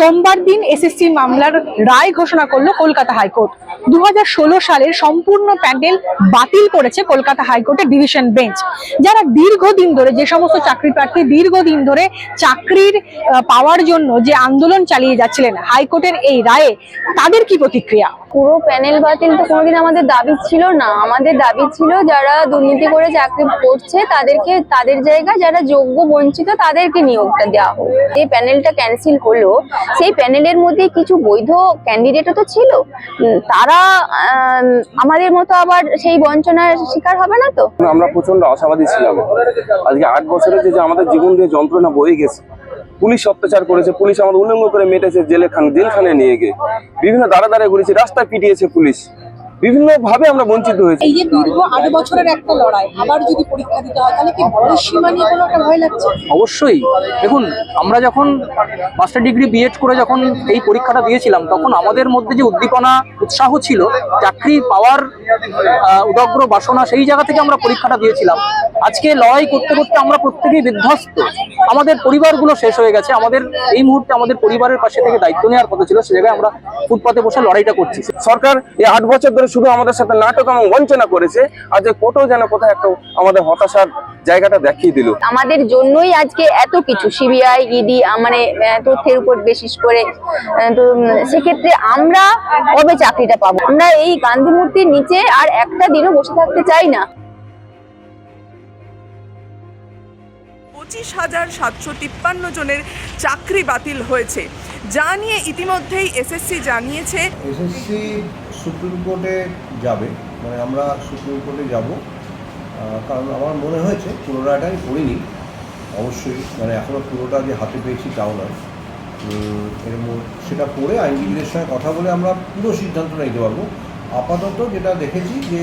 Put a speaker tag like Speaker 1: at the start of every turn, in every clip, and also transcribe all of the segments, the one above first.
Speaker 1: সোমবার দিন এসএসসি মামলার রায় ঘোষণা করল কলকাতা হাইকোর্ট। দু সালের সম্পূর্ণ প্যান্ডেল বাতিল করেছে কলকাতা হাইকোর্টের ডিভিশন বেঞ্চ। যারা দীর্ঘদিন ধরে যে সমস্ত চাকরি প্রার্থী দীর্ঘদিন ধরে চাকরির পাওয়ার জন্য যে আন্দোলন চালিয়ে যাচ্ছিলেন হাইকোর্টের এই রায়ে তাদের কি প্রতিক্রিয়া?
Speaker 2: পুরো প্যানেল বাতিল তো কোনোদিন আমাদের দাবি ছিল না। আমাদের দাবি ছিল যারা দুর্নীতি করে চাকরি করছে তাদেরকে তাদের জায়গায় যারা যোগ্য বঞ্চিত তাদেরকে নিয়োগটা দেওয়া হোক। যে প্যানেলটা ক্যান্সেল হলো সেই প্যানেলের মধ্যে কিছু বৈধ ক্যান্ডিডেটও তো ছিল। উম, তারা আম, আমাদের মতো আবার সেই বঞ্চনার শিকার হবে না তো?
Speaker 3: আমরা প্রচণ্ড আশাবাদী ছিলাম। আজকে আট বছরে যে আমাদের জীবন দিয়ে যন্ত্রণা বয়ে গেছে পুলিশ অত্যাচার করেছে পুলিশ আমাদের উল্লঙ্ঘ করে মেটেছে জেলে খান জেলখানে নিয়ে গিয়ে। বিভিন্ন দাঁড়া দাঁড়ায় ঘুরেছে রাস্তায় পিটিয়েছে পুলিশ। বিভিন্ন ভাবে আমরা বঞ্চিত হয়েছি।
Speaker 1: এই যে দীর্ঘ আট বছরের একটা লড়াই আবার যদি পরীক্ষা দিতে হয় তাহলে কি বয়স সীমা নিয়ে কোনো একটা ভয় লাগছে?
Speaker 4: অবশ্যই। দেখুন আমরা যখন মাস্টার ডিগ্রি বিএড করে যখন এই পরীক্ষাটা দিয়েছিলাম তখন আমাদের মধ্যে যে উদ্দীপনা উৎসাহ ছিল চাকরি পাওয়ার উদগ্র বাসনা সেই জায়গা থেকে আমরা পরীক্ষাটা দিয়েছিলাম। আজকে লড়াই করতে করতে আমরা প্রত্যেকেই বিধ্বস্ত। আমাদের পরিবারগুলো শেষ হয়ে গেছে। আমাদের এই মুহূর্তে আমাদের পরিবারের পাশে থেকে দায়িত্ব নেওয়ার কথা ছিল, সে জায়গায় আমরা ফুটপাতে বসে লড়াইটা করছি।
Speaker 3: সরকার এই আট বছর ধরে শুধু আমাদের সাথে নাটক এবং বঞ্চনা করেছে, আর যে কোর্টও যেন কোথায় একটা আমাদের হতাশার জায়গাটা দেখিয়ে দিল।
Speaker 2: আমাদের জন্যই আজকে এত কিছু, সিবিআই, ইডি মানে তথ্যের উপর বিশেষ করে তো সেক্ষেত্রে আমরা কবে চাকরিটা পাবো? আমরা এই গান্ধী মূর্তির নিচে আর একটা দিনও বসে থাকতে চাই না।
Speaker 5: পঁচিশ হাজার সাতশো তিপ্পান্ন জনের চাকরি বাতিল হয়েছে। যা নিয়ে ইতিমধ্যেই এসএসসি জানিয়েছে।
Speaker 6: এসএসসি সুপ্রিম কোর্টে যাবে মানে আমরা সুপ্রিম কোর্টে যাব। কারণ আমার মনে হয়েছে পুরোটাটা পড়িনি অবশ্যই মানে এখনও পুরোটা যে হাতে পেয়েছি তাও নয়। এর সেটা পড়ে আইনজীবীদের সঙ্গে কথা বলে আমরা পুরো সিদ্ধান্ত নিতে পারব। আপাতত যেটা দেখেছি যে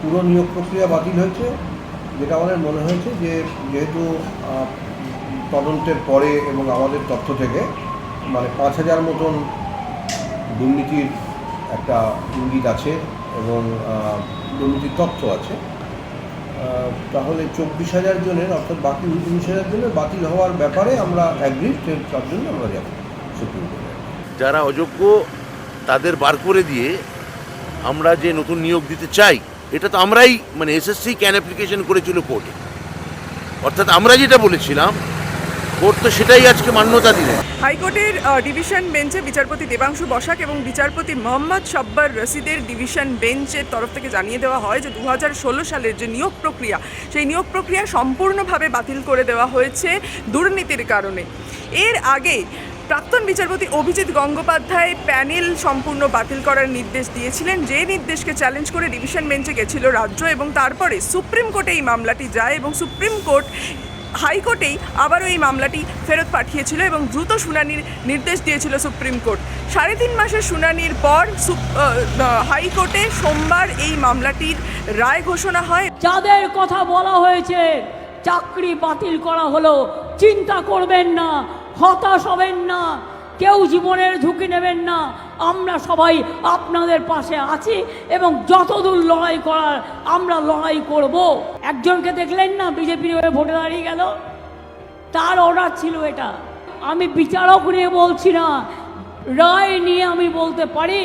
Speaker 6: পুরো নিয়োগ প্রক্রিয়া বাতিল হয়েছে। যেটা আমাদের মনে হয়েছে যে যেহেতু তদন্তের পরে এবং আমাদের তথ্য থেকে মানে পাঁচ হাজার মতন দুর্নীতির একটা ইঙ্গিত আছে এবং দুর্নীতির তথ্য আছে তাহলে চব্বিশ হাজার জনের, অর্থাৎ বাকি উনিশ হাজার জনের বাতিল হওয়ার ব্যাপারে আমরা অ্যাগ্রিড তার জন্য আমরা যাব সুপ্রিম কোর্টে
Speaker 7: যারা অযোগ্য, তাদের বার করে দিয়ে আমরা যে নতুন নিয়োগ দিতে চাই এটা তো আমরাই মানে এসএসসি ক্যান অ্যাপ্লিকেশন করেছিল কোর্টে অর্থাৎ আমরা যেটা বলেছিলাম কোর্ট তো সেটাই আজকে মান্যতা দিলেন
Speaker 5: হাইকোর্টের ডিভিশন বেঞ্চে বিচারপতি দেবাংশু বসাক এবং বিচারপতি মোহাম্মদ সব্বার রশিদের ডিভিশন বেঞ্চের তরফ থেকে জানিয়ে দেওয়া হয় যে দু হাজার ষোলো সালের যে নিয়োগ প্রক্রিয়া, সেই নিয়োগ প্রক্রিয়া সম্পূর্ণভাবে বাতিল করে দেওয়া হয়েছে দুর্নীতির কারণে। এর আগে প্রাক্তন বিচারপতি অভিজিৎ গঙ্গোপাধ্যায় প্যানেল সম্পূর্ণ বাতিল করার নির্দেশ দিয়েছিলেন। যে নির্দেশকে চ্যালেঞ্জ করে ডিভিশন বেঞ্চে গেছিল রাজ্য এবং তারপরে সুপ্রিম কোর্টে এই মামলাটি যায় এবং সুপ্রিম কোর্ট হাইকোর্টেই আবারও এই মামলাটি ফেরত পাঠিয়েছিল এবং দ্রুত শুনানির নির্দেশ দিয়েছিল সুপ্রিম কোর্ট। সাড়ে তিন মাসের শুনানির পর হাইকোর্টে সোমবার এই মামলাটির রায় ঘোষণা হয়।
Speaker 8: যাদের কথা বলা হয়েছে, চাকরি বাতিল করা হলো, চিন্তা করবেন না। হতাশ হবেন না, কেউ জীবনের ঝুঁকি নেবেন না। আমরা সবাই আপনাদের পাশে আছি এবং যতদূর লড়াই করার আমরা লড়াই করব। একজনকে দেখলেন না বিজেপির হয়ে ভোটে দাঁড়িয়ে গেল? তার অর্ডার ছিল এটা। আমি বিচারক নিয়ে বলছি না, রায় নিয়ে আমি বলতে পারি,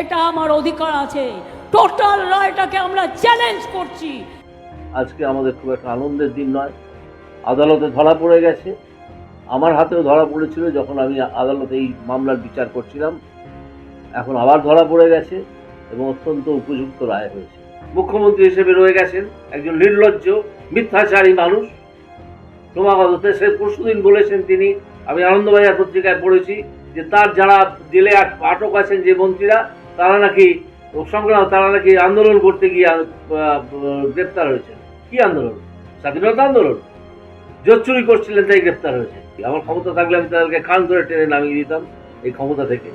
Speaker 8: এটা আমার অধিকার আছে। টোটাল রায়টাকে আমরা চ্যালেঞ্জ করছি।
Speaker 9: আজকে আমাদের খুব একটা আনন্দের দিন নয়। আদালতে ধরা পড়ে গেছে। আমার হাতেও ধরা পড়েছিল যখন আমি আদালতে এই মামলার বিচার করছিলাম। এখন আবার ধরা পড়ে গেছে এবং অত্যন্ত উপযুক্ত রায় হয়েছে। মুখ্যমন্ত্রী হিসেবে রয়ে গেছেন একজন নির্লজ্জ, মিথ্যাচারী মানুষ। ক্রমাগত সে পরশুদিন বলেছেন তিনি, আমি আনন্দবাজার পত্রিকায় পড়েছি যে তার যারা জেলে আট- আটক আছেন যে মন্ত্রীরা, তারা নাকি সংগ্রাম, তারা নাকি আন্দোলন করতে গিয়ে গ্রেপ্তার হয়েছেন। কি আন্দোলন? স্বাধীনতা আন্দোলন? জোর চুরি করছিলেন, তাই গ্রেপ্তার হয়েছে আমার ক্ষমতা থাকলে আমি তাদেরকে কান ধরে টেনে নামিয়ে দিতাম এই ক্ষমতা থেকে।